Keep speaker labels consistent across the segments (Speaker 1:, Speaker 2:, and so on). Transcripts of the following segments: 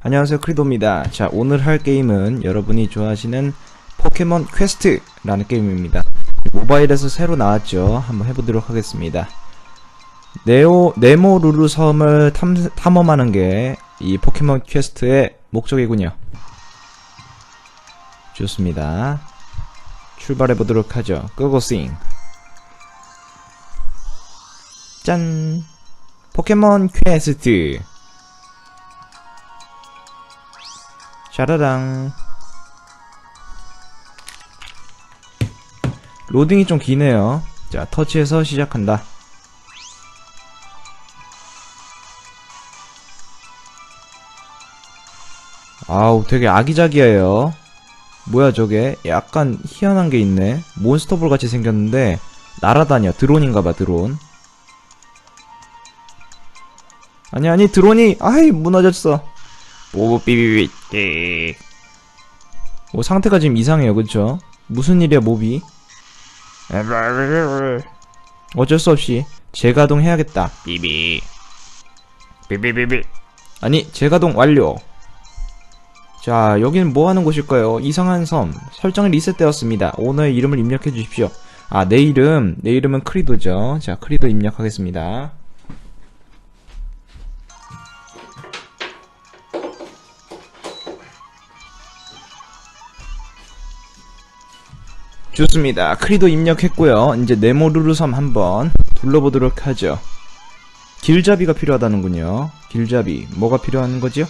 Speaker 1: 안녕하세요 크리도입니다. 자 오늘 할 게임은 여러분이 좋아하시는 포켓몬 퀘스트라는 게임입니다. 모바일에서 새로 나왔죠. 한번 해보도록 하겠습니다. 네오, 네모 루루 섬을 탐, 탐험하는 게 이 포켓몬 퀘스트의 목적이군요. 좋습니다. 출발해보도록 하죠. 고고싱 짠! 포켓몬 퀘스트 샤라랑. 로딩이 좀 기네요. 자 터치해서 시작한다. 아우 되게 아기자기해요. 뭐야 저게? 약간 희한한 게 있네. 몬스터볼 같이 생겼는데 날아다녀. 드론인가봐 드론. 아니 아니 드론이 아이 무너졌어 오 삐삐삐 예. 오 상태가 지금 이상해요 그쵸? 무슨 일이야 몹이 어쩔 수 없이 재가동 해야겠다. 삐삐 삐삐삐삐 아니 재가동 완료. 자 여기는 뭐하는 곳일까요? 이상한 섬. 설정이 리셋되었습니다. 오너의 이름을 입력해 주십시오. 아내 이름. 내 이름은 크리도죠. 자 크리도 입력하겠습니다 좋습니다. 크리도 입력했고요. 이제 네모루루 섬 한번 둘러보도록 하죠. 길잡이가 필요하다는군요. 길잡이. 뭐가 필요한 거지요?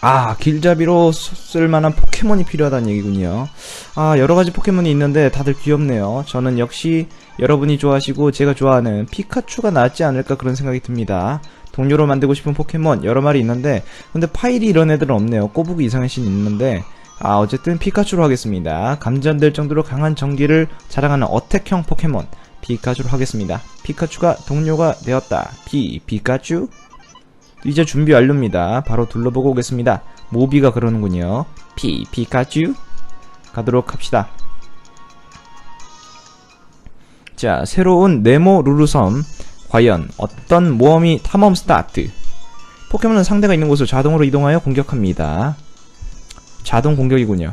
Speaker 1: 아, 길잡이로 쓸만한 포켓몬이 필요하다는 얘기군요. 아, 여러 가지 포켓몬이 있는데 다들 귀엽네요. 저는 역시 여러분이 좋아하시고 제가 좋아하는 피카츄가 낫지 않을까 그런 생각이 듭니다. 동료로 만들고 싶은 포켓몬 여러 마리 있는데 근데 파이리 이런 애들은 없네요. 꼬부기 이상한 신 있는데 아 어쨌든 피카츄로 하겠습니다. 감전될 정도로 강한 전기를 자랑하는 어택형 포켓몬 피카츄로 하겠습니다. 피카츄가 동료가 되었다. 피 피카츄 이제 준비 완료입니다. 바로 둘러보고 오겠습니다. 모비가 그러는군요. 피 피카츄 가도록 합시다. 자 새로운 네모 루루섬 과연 어떤 모험이 탐험 스타트 포켓몬은 상대가 있는 곳을 자동으로 이동하여 공격합니다. 자동 공격이군요.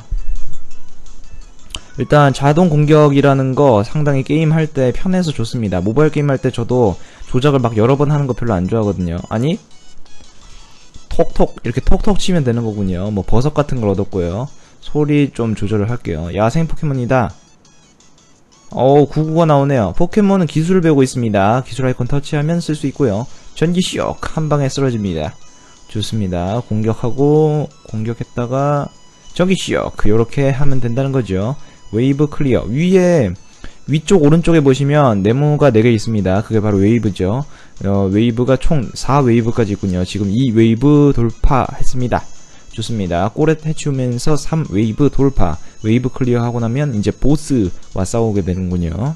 Speaker 1: 일단 자동 공격이라는 거 상당히 게임 할 때 편해서 좋습니다. 모바일 게임 할 때 저도 조작을 막 여러 번 하는 거 별로 안 좋아하거든요. 아니 톡톡 이렇게 톡톡 치면 되는 거군요. 뭐 버섯 같은 걸 얻었고요. 소리 좀 조절을 할게요. 야생 포켓몬이다. 어우 구구가 나오네요. 포켓몬은 기술을 배우고 있습니다. 기술 아이콘 터치하면 쓸 수 있고요. 전기 쇼크 한 방에 쓰러집니다. 좋습니다. 공격하고 공격했다가 저기 쇼크 요렇게 하면 된다는 거죠. 웨이브 클리어 위에 위쪽 오른쪽에 보시면 네모가 4개 있습니다. 그게 바로 웨이브죠. 어, 웨이브가 총 4웨이브까지 있군요. 지금 이 웨이브 돌파했습니다. 좋습니다. 꼬렛 해치우면서 3웨이브 돌파. 웨이브 클리어 하고 나면 이제 보스와 싸우게 되는군요.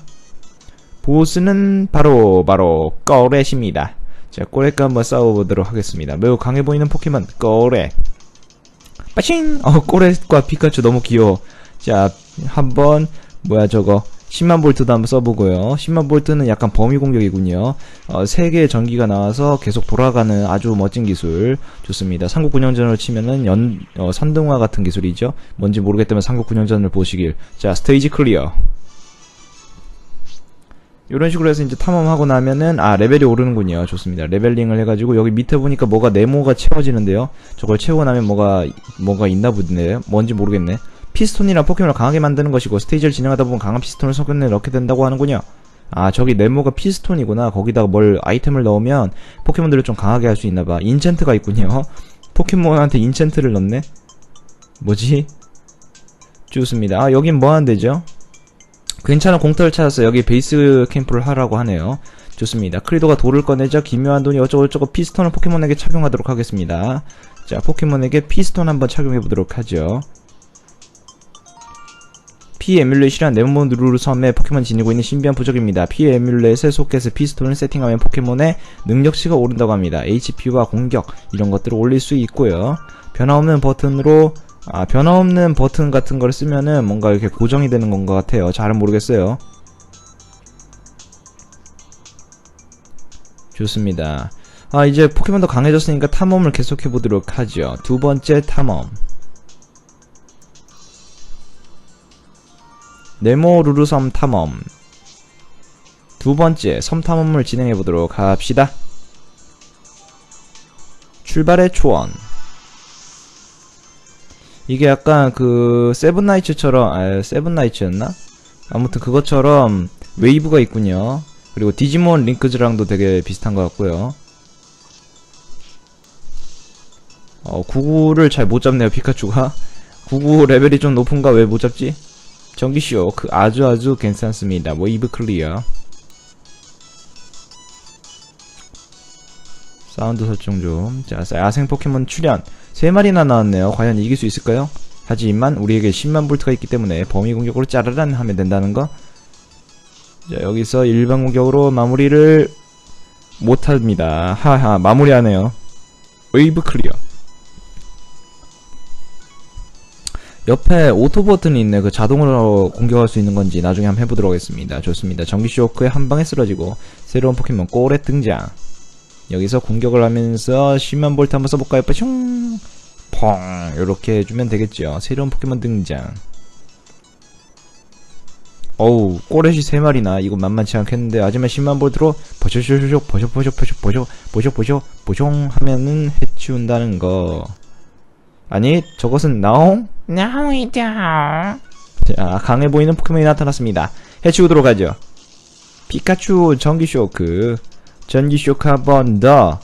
Speaker 1: 보스는 바로 바로 꺼렛입니다. 자, 꼬렛과 한번 싸워보도록 하겠습니다. 매우 강해 보이는 포켓몬 꼬렛. 빠칭! 어, 꼬렛과 피카츄 너무 귀여워. 자, 한번 뭐야 저거 10만 볼트도 한번 써보고요. 10만 볼트는 약간 범위 공격이군요. 어, 3개의 전기가 나와서 계속 돌아가는 아주 멋진 기술. 좋습니다. 삼국군영전으로 치면은 연, 어, 선등화 같은 기술이죠. 뭔지 모르겠다면 삼국군영전을 보시길. 자, 스테이지 클리어. 이런 식으로 해서 이제 탐험하고 나면은 아 레벨이 오르는군요. 좋습니다. 레벨링을 해가지고 여기 밑에 보니까 뭐가 네모가 채워지는데요. 저걸 채우고 나면 뭐가 뭐가 있나 보네요. 뭔지 모르겠네. 피스톤이랑 포켓몬을 강하게 만드는 것이고 스테이지를 진행하다 보면 강한 피스톤을 성근에 넣게 된다고 하는군요. 아 저기 네모가 피스톤이구나. 거기다가 뭘 아이템을 넣으면 포켓몬들을 좀 강하게 할 수 있나봐. 인챈트가 있군요. 포켓몬한테 인챈트를 넣네? 뭐지? 좋습니다. 아 여긴 뭐 하는 데죠 괜찮은 공터를 찾아서 여기 베이스 캠프를 하라고 하네요. 좋습니다. 크리도가 돌을 꺼내자 기묘한 돈이 어쩌고저쩌고 피스톤을 포켓몬에게 착용하도록 하겠습니다. 자, 포켓몬에게 피스톤 한번 착용해보도록 하죠. 피 에뮬렛이란 네모몬 루루 섬에 포켓몬 지니고 있는 신비한 부적입니다. 피 에뮬렛의 소켓에 피스톤을 세팅하면 포켓몬의 능력치가 오른다고 합니다. HP와 공격 이런 것들을 올릴 수 있고요. 변화없는 버튼으로 아, 변화없는 버튼 같은 걸 쓰면은 뭔가 이렇게 고정이 되는 건 것 같아요. 잘은 모르겠어요. 좋습니다. 아, 이제 포켓몬도 강해졌으니까 탐험을 계속해 보도록 하죠. 두 번째 탐험. 네모 루루섬 탐험. 두 번째 섬 탐험을 진행해 보도록 합시다. 출발의 초원. 이게 약간 그 세븐나이츠처럼 아 세븐나이츠였나? 아무튼 그것처럼 웨이브가 있군요. 그리고 디지몬 링크즈랑도 되게 비슷한 것 같고요. 어, 99를 잘 못 잡네요, 피카츄가. 99 레벨이 좀 높은가 왜 못 잡지? 전기쇼, 그 아주 아주 괜찮습니다. 웨이브 클리어. 사운드 설정 좀. 자, 야생 포켓몬 출현. 3마리나 나왔네요. 과연 이길 수 있을까요? 하지만 우리에게 10만 볼트가 있기 때문에 범위 공격으로 짜라란 하면 된다는 거. 자, 여기서 일반 공격으로 마무리를 못합니다. 하하, 마무리하네요. 웨이브 클리어. 옆에 오토 버튼이 있네. 그 자동으로 공격할 수 있는 건지 나중에 한번 해보도록 하겠습니다. 좋습니다. 전기 쇼크에 한 방에 쓰러지고 새로운 포켓몬 꼬레 등장. 여기서 공격을 하면서 10만 볼트 한번 써볼까요? 빠숑 펑 이렇게 해주면 되겠죠. 새로운 포켓몬 등장. 어우 꼬렛이 3마리나 이거 만만치 않겠는데 하지만 10만 볼트로 버셔셔셔 버셔 버셔 버셔 버셔 버셔 버셔 버숑 하면은 해치운다는 거 아니 저것은 나옹?
Speaker 2: 나오이다.
Speaker 1: 자 강해 보이는 포켓몬이 나타났습니다 해치우도록 하죠 피카츄 전기 쇼크 전기 쇼크 한 번 더.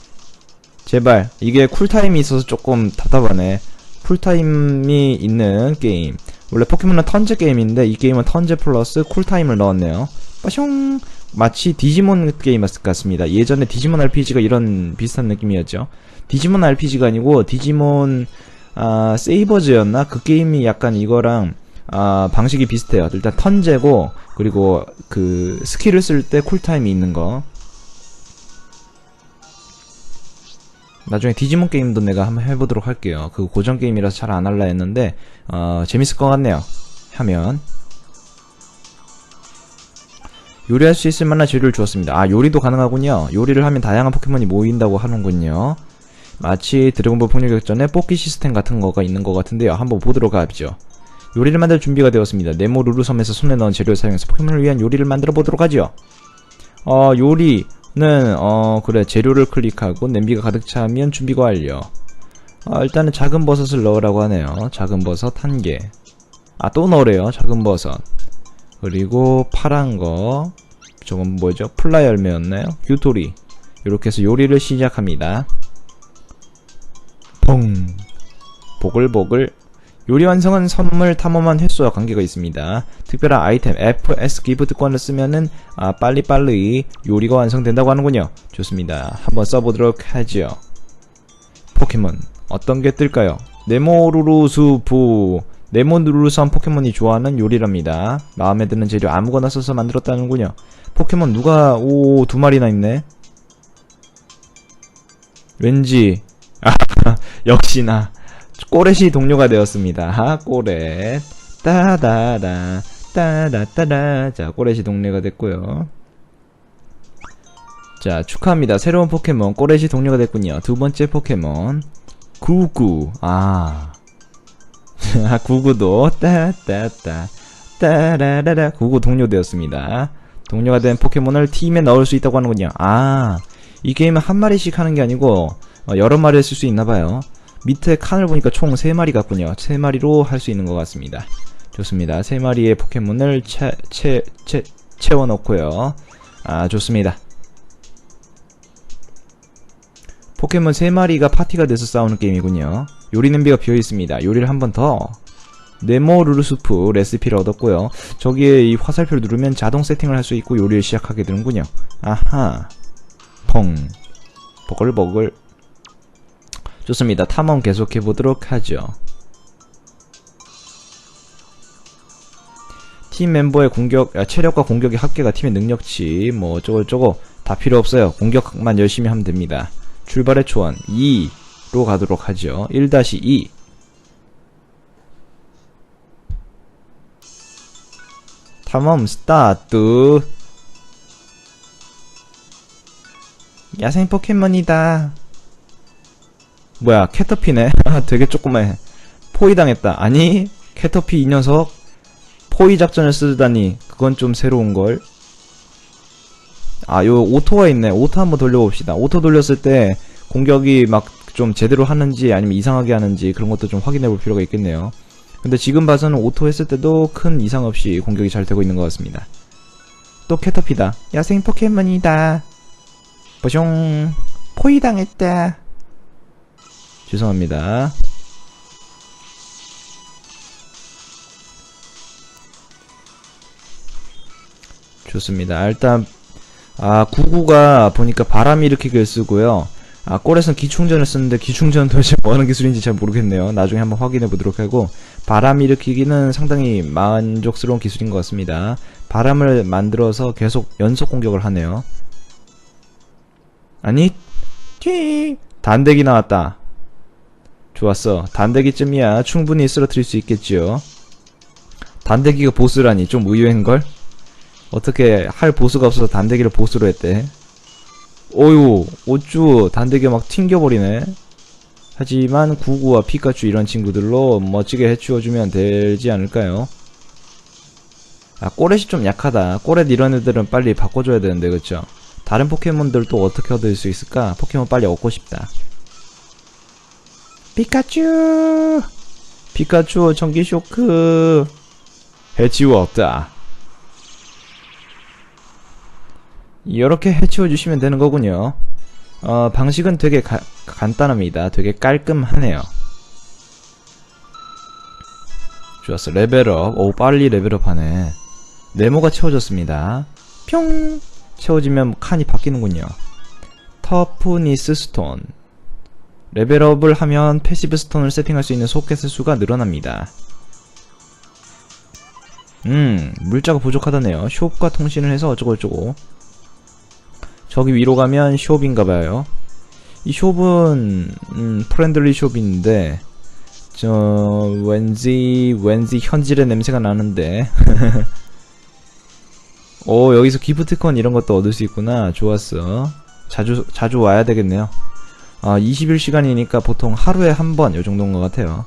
Speaker 1: 제발 이게 쿨타임이 있어서 조금 답답하네. 쿨타임이 있는 게임. 원래 포켓몬은 턴제 게임인데 이 게임은 턴제 플러스 쿨타임을 넣었네요. 빠숑! 마치 디지몬 게임 같습니다. 예전에 디지몬 RPG가 이런 비슷한 느낌이었죠. 디지몬 RPG가 아니고 디지몬 아 세이버즈였나? 그 게임이 약간 이거랑 아 방식이 비슷해요. 일단 턴제고 그리고 그 스킬을 쓸 때 쿨타임이 있는 거 나중에 디지몬 게임도 내가 한번 해보도록 할게요. 그 고전 게임이라서 잘 안 할라 했는데 어, 재밌을 것 같네요. 하면 요리할 수 있을 만한 재료를 주었습니다. 아 요리도 가능하군요. 요리를 하면 다양한 포켓몬이 모인다고 하는군요. 마치 드래곤볼 폭력격전에 뽑기 시스템 같은 거가 있는 것 같은데요. 한번 보도록 하죠. 요리를 만들 준비가 되었습니다. 네모 루루섬에서 손에 넣은 재료를 사용해서 포켓몬을 위한 요리를 만들어 보도록 하죠. 어 요리 는, 어, 그래, 재료를 클릭하고 냄비가 가득 차면 준비가 완료. 어, 일단은 작은 버섯을 넣으라고 하네요. 작은 버섯 한 개. 아, 또 넣으래요. 작은 버섯. 그리고 파란 거. 저건 뭐죠? 플라 열매였나요? 유토리. 이렇게 해서 요리를 시작합니다. 펑. 보글보글. 요리 완성은 선물 탐험한 횟수와 관계가 있습니다. 특별한 아이템 FS 기프트권을 쓰면은 아, 빨리빨리 요리가 완성된다고 하는군요. 좋습니다. 한번 써보도록 하죠. 포켓몬 어떤 게 뜰까요? 네모루루수부 네모루루선 포켓몬이 좋아하는 요리랍니다. 마음에 드는 재료 아무거나 써서 만들었다는군요. 포켓몬 누가 오 두 마리나 있네. 왠지 아 역시나 꼬렛이 동료가 되었습니다. 하, 꼬렛. 따다다. 따다따다. 자, 꼬렛이 동료가 됐고요. 자, 축하합니다. 새로운 포켓몬 꼬렛이 동료가 됐군요. 두 번째 포켓몬 구구. 아. 구구도 따따따. 따라라라. 구구 동료 되었습니다. 동료가 된 포켓몬을 팀에 넣을 수 있다고 하는군요. 아. 이 게임은 한 마리씩 하는 게 아니고 어, 여러 마리를 쓸 수 있나 봐요. 밑에 칸을 보니까 총 3마리 같군요. 3마리로 할 수 있는 것 같습니다. 좋습니다. 3마리의 포켓몬을 채, 채, 채, 채워놓고요. 아, 좋습니다. 포켓몬 3마리가 파티가 돼서 싸우는 게임이군요. 요리 냄비가 비어있습니다. 요리를 한 번 더. 네모 루루스프 레시피를 얻었고요. 저기에 이 화살표를 누르면 자동 세팅을 할 수 있고 요리를 시작하게 되는군요. 아하. 펑. 버글버글. 좋습니다. 탐험 계속해 보도록 하죠. 팀 멤버의 공격, 아, 체력과 공격의 합계가 팀의 능력치, 뭐, 어쩌고저쩌고, 다 필요 없어요. 공격만 열심히 하면 됩니다. 출발의 초원, 2로 가도록 하죠. 1-2. 탐험 스타트. 야생 포켓몬이다. 뭐야, 캐터피네. 되게 조그매. 포위 당했다. 아니, 캐터피 이 녀석. 포위 작전을 쓰다니. 그건 좀 새로운걸. 아, 요 오토가 있네. 오토 한번 돌려봅시다. 오토 돌렸을 때 공격이 막 좀 제대로 하는지 아니면 이상하게 하는지 그런 것도 좀 확인해 볼 필요가 있겠네요. 근데 지금 봐서는 오토 했을 때도 큰 이상 없이 공격이 잘 되고 있는 것 같습니다. 또 캐터피다. 야생 포켓몬이다. 뽀숑. 포위 당했다. 죄송합니다. 좋습니다. 일단 아 구구가 보니까 바람 일으키기를 쓰고요. 아 꼴에선 기충전을 쓰는데 기충전은 도대체 뭐하는 기술인지 잘 모르겠네요. 나중에 한번 확인해 보도록 하고 바람 일으키기는 상당히 만족스러운 기술인 것 같습니다. 바람을 만들어서 계속 연속 공격을 하네요. 아니 티 단대기 나왔다. 좋았어. 단대기쯤이야 충분히 쓰러뜨릴 수 있겠지요. 단대기가 보스라니 좀 의외인걸? 어떻게 할 보스가 없어서 단대기를 보스로 했대. 오유, 어쭈, 단대기가 막 튕겨버리네. 하지만 구구와 피카츄 이런 친구들로 멋지게 해치워주면 되지 않을까요? 아, 꼬렛이 좀 약하다. 꼬렛 이런 애들은 빨리 바꿔줘야 되는데, 그쵸? 다른 포켓몬들 또 어떻게 얻을 수 있을까? 포켓몬 빨리 얻고 싶다. 피카츄! 피카츄 전기 쇼크! 해치웠다. 이렇게 해치워 주시면 되는 거군요. 어, 방식은 되게 가- 간단합니다. 되게 깔끔하네요. 좋았어. 레벨업. 오, 빨리 레벨업 하네. 네모가 채워졌습니다. 평! 채워지면 칸이 바뀌는군요. 터프니스 스톤. 레벨업을 하면 패시브 스톤을 세팅할 수 있는 소켓의 수가 늘어납니다. 음, 물자가 부족하다네요. 숍과 통신을 해서 어쩌고저쩌고. 저기 위로 가면 숍인가봐요. 이 숍은, 음, 프렌들리 숍인데, 저, 왠지, 왠지 현질의 냄새가 나는데. 오, 여기서 기프트콘 이런 것도 얻을 수 있구나. 좋았어. 자주, 자주 와야 되겠네요. 아, 20일시간이니까 보통 하루에 한 번, 요 정도인 것 같아요.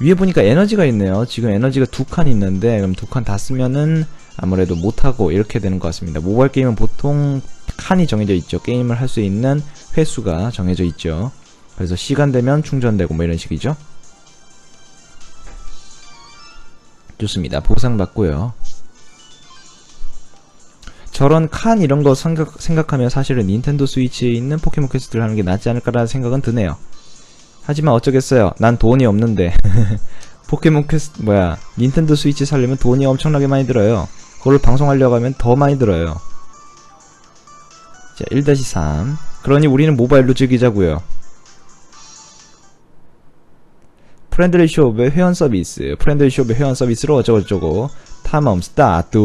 Speaker 1: 위에 보니까 에너지가 있네요. 지금 에너지가 두 칸 있는데, 그럼 두 칸 다 쓰면은 아무래도 못하고 이렇게 되는 것 같습니다. 모바일 게임은 보통 칸이 정해져 있죠. 게임을 할 수 있는 횟수가 정해져 있죠. 그래서 시간 되면 충전되고 뭐 이런 식이죠. 좋습니다. 보상 받고요. 저런 칸 이런 거 생각, 생각하면 사실은 닌텐도 스위치에 있는 포켓몬 퀘스트를 하는 게 낫지 않을까라는 생각은 드네요. 하지만 어쩌겠어요. 난 돈이 없는데. 포켓몬 퀘스트, 뭐야, 닌텐도 스위치 살려면 돈이 엄청나게 많이 들어요. 그걸 방송하려고 하면 더 많이 들어요. 자, 1-3. 그러니 우리는 모바일로 즐기자고요. 프렌들리 숍의 회원 서비스, 프렌들리 숍의 회원 서비스로 어쩌고저쩌고, 탐험 스타트.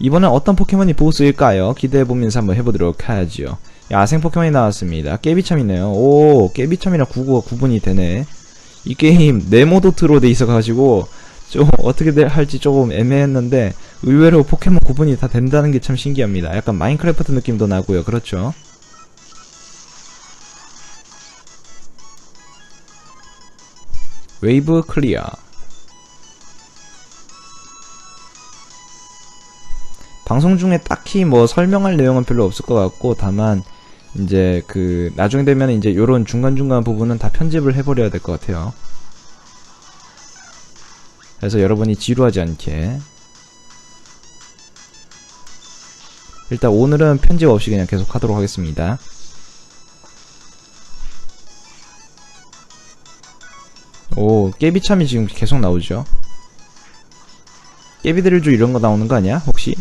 Speaker 1: 이번엔 어떤 포켓몬이 보스일까요? 기대해보면서 한번 해보도록 하죠. 야생 포켓몬이 나왔습니다. 깨비참이네요. 오, 깨비참이랑 구구가 구분이 되네. 이 게임 네모도트로 돼 있어가지고 좀 어떻게 될- 할지 조금 애매했는데 의외로 포켓몬 구분이 다 된다는 게 참 신기합니다. 약간 마인크래프트 느낌도 나고요. 그렇죠? 웨이브 클리어. 방송 중에 딱히 뭐 설명할 내용은 별로 없을 것 같고 다만 이제 그 나중에 되면 이제 요런 중간중간 부분은 다 편집을 해버려야 될 것 같아요. 그래서 여러분이 지루하지 않게 일단 오늘은 편집 없이 그냥 계속 하도록 하겠습니다. 오 깨비참이 지금 계속 나오죠. 깨비드릴주 이런 거 나오는 거 아니야? 혹시?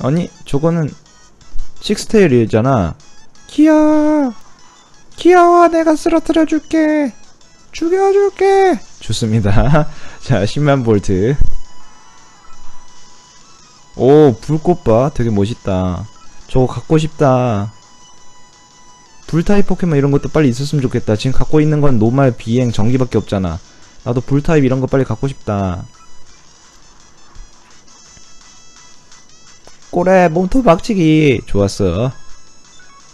Speaker 1: 아니 저거는 식스테일이잖아. 귀여워 귀여워 내가 쓰러뜨려 줄게! 죽여줄게! 좋습니다. 자 10만 볼트. 오 불꽃 봐 되게 멋있다. 저거 갖고 싶다. 불타입 포켓몬 이런 것도 빨리 있었으면 좋겠다. 지금 갖고 있는 건 노말 비행 전기밖에 없잖아. 나도 불타입 이런 거 빨리 갖고 싶다 꼬레 몸통 박치기 좋았어.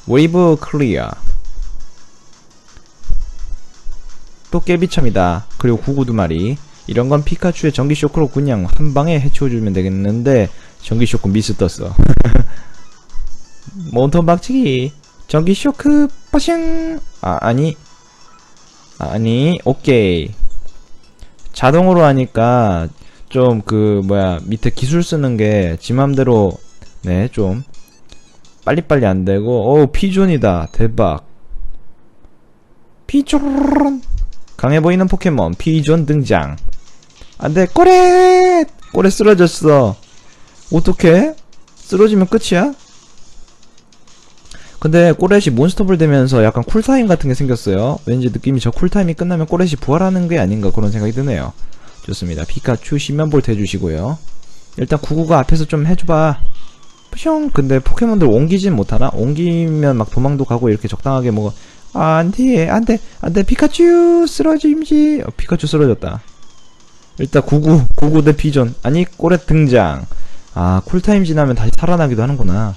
Speaker 1: 웨이브 클리어 또 깨비참이다. 그리고 구구 두 마리. 이런 건 피카츄의 전기 쇼크로 그냥 한 방에 해치워주면 되겠는데 전기 쇼크 미스 떴어. 몸통 박치기. 전기 쇼크 빠싱. 아 아니. 아니. 오케이. 자동으로 하니까 좀 그 뭐야 밑에 기술 쓰는 게 지 맘대로 네 좀 빨리빨리 안 되고 오 피존이다 대박 피존 강해 보이는 포켓몬 피존 등장 안돼 꼬레 꼬레 쓰러졌어 어떡해 쓰러지면 끝이야 근데 꼬렛이 몬스터볼 되면서 약간 쿨타임 같은 게 생겼어요. 왠지 느낌이 저 쿨타임이 끝나면 꼬렛이 부활하는 게 아닌가 그런 생각이 드네요. 좋습니다. 피카츄 신면볼 해주시고요. 일단 구구가 앞에서 좀 해줘봐. 푸숑 근데 포켓몬들 옮기진 못하나? 옮기면 막 도망도 가고 이렇게 적당하게 뭐 아, 안돼 안돼 안돼 피카츄 쓰러짐시 어, 피카츄 쓰러졌다. 일단 구구 구구 대 피존 아니 꼬렛 등장. 아 쿨타임 지나면 다시 살아나기도 하는구나.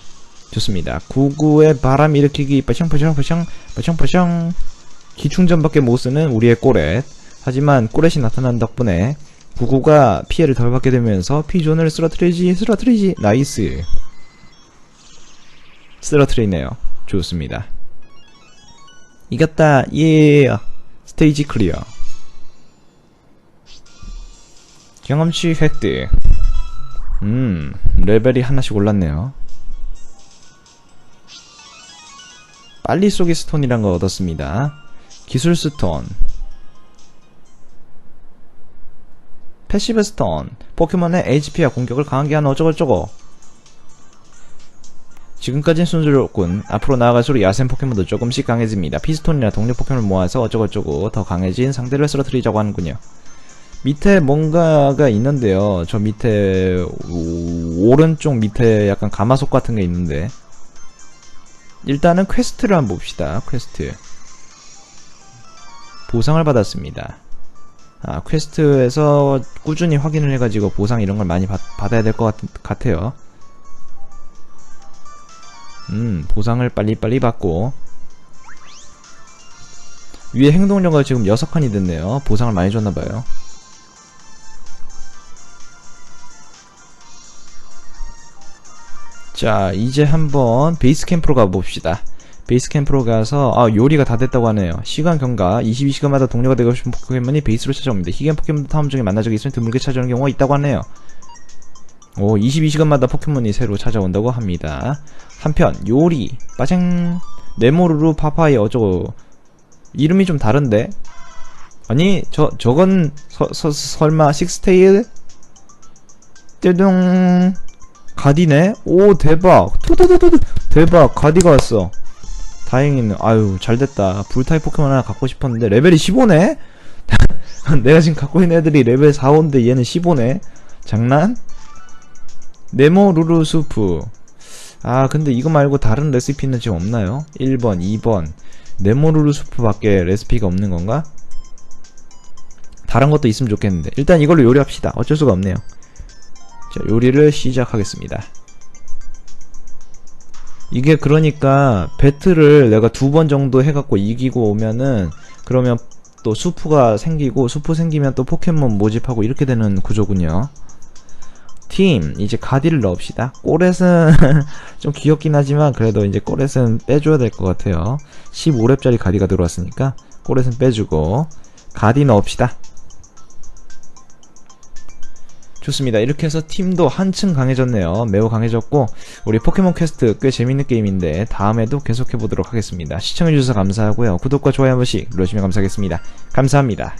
Speaker 1: 좋습니다. 구구의 바람 일으키기 빠샹빠샹빠샹 빠샹빠샹 기충전밖에 못 쓰는 우리의 꼬렛 하지만 꼬렛이 나타난 덕분에 구구가 피해를 덜 받게 되면서 피존을 쓰러트리지 쓰러트리지 나이스 쓰러트리네요. 좋습니다. 이겼다 예 스테이지 클리어 경험치 획득 음 레벨이 하나씩 올랐네요. 빨리 쏘기 스톤이란 걸 얻었습니다. 기술 스톤 패시브 스톤 포켓몬의 HP와 공격을 강하게 하는 어쩌고저쩌고 지금까진 순조롭군 앞으로 나아갈수록 야생 포켓몬도 조금씩 강해집니다. 피스톤이나 동료 포켓몬을 모아서 어쩌고저쩌고 더 강해진 상대를 쓰러뜨리자고 하는군요. 밑에 뭔가가 있는데요. 저 밑에 오- 오른쪽 밑에 약간 가마솥 같은 게 있는데 일단은 퀘스트를 한번 봅시다. 퀘스트. 보상을 받았습니다. 아, 퀘스트에서 꾸준히 확인을 해가지고 보상 이런 걸 많이 받, 받아야 될 것 같아요. 음, 보상을 빨리빨리 받고. 위에 행동력가 지금 6칸이 됐네요. 보상을 많이 줬나봐요. 자, 이제 한번 베이스 캠프로 가봅시다. 베이스 캠프로 가서, 아, 요리가 다 됐다고 하네요. 시간 경과, 22시간마다 동료가 되고 싶은 포켓몬이 베이스로 찾아옵니다. 희귀한 포켓몬 탐험 중에 만난 적이 있으면 드물게 찾아오는 경우가 있다고 하네요. 오, 22시간마다 포켓몬이 새로 찾아온다고 합니다. 한편, 요리, 빠쟁, 네모루루 파파이 어쩌고, 이름이 좀 다른데? 아니, 저, 저건, 서, 서, 설마, 식스테일? 띠동, 가디네? 오 대박 투두두두두 대박 가디가 왔어 다행이네 아유 잘됐다 불타입 포켓몬 하나 갖고 싶었는데 레벨이 15네? 내가 지금 갖고 있는 애들이 레벨 4, 5인데 얘는 15네 장난? 네모 루루 수프 아 근데 이거 말고 다른 레시피는 지금 없나요? 1번 2번 네모 루루 수프 밖에 레시피가 없는 건가? 다른 것도 있으면 좋겠는데 일단 이걸로 요리합시다 어쩔 수가 없네요 자, 요리를 시작하겠습니다. 이게 그러니까 배틀을 내가 두 번 정도 해갖고 이기고 오면은 그러면 또 수프가 생기고 수프 생기면 또 포켓몬 모집하고 이렇게 되는 구조군요. 팀 이제 가디를 넣읍시다. 꼬렛은 좀 귀엽긴 하지만 그래도 이제 꼬렛은 빼줘야 될 것 같아요. 15렙짜리 가디가 들어왔으니까 꼬렛은 빼주고 가디 넣읍시다. 좋습니다. 이렇게 해서 팀도 한층 강해졌네요. 매우 강해졌고 우리 포켓몬 퀘스트 꽤 재밌는 게임인데 다음에도 계속해보도록 하겠습니다. 시청해주셔서 감사하고요. 구독과 좋아요 한 번씩 눌러주시면 감사하겠습니다. 감사합니다.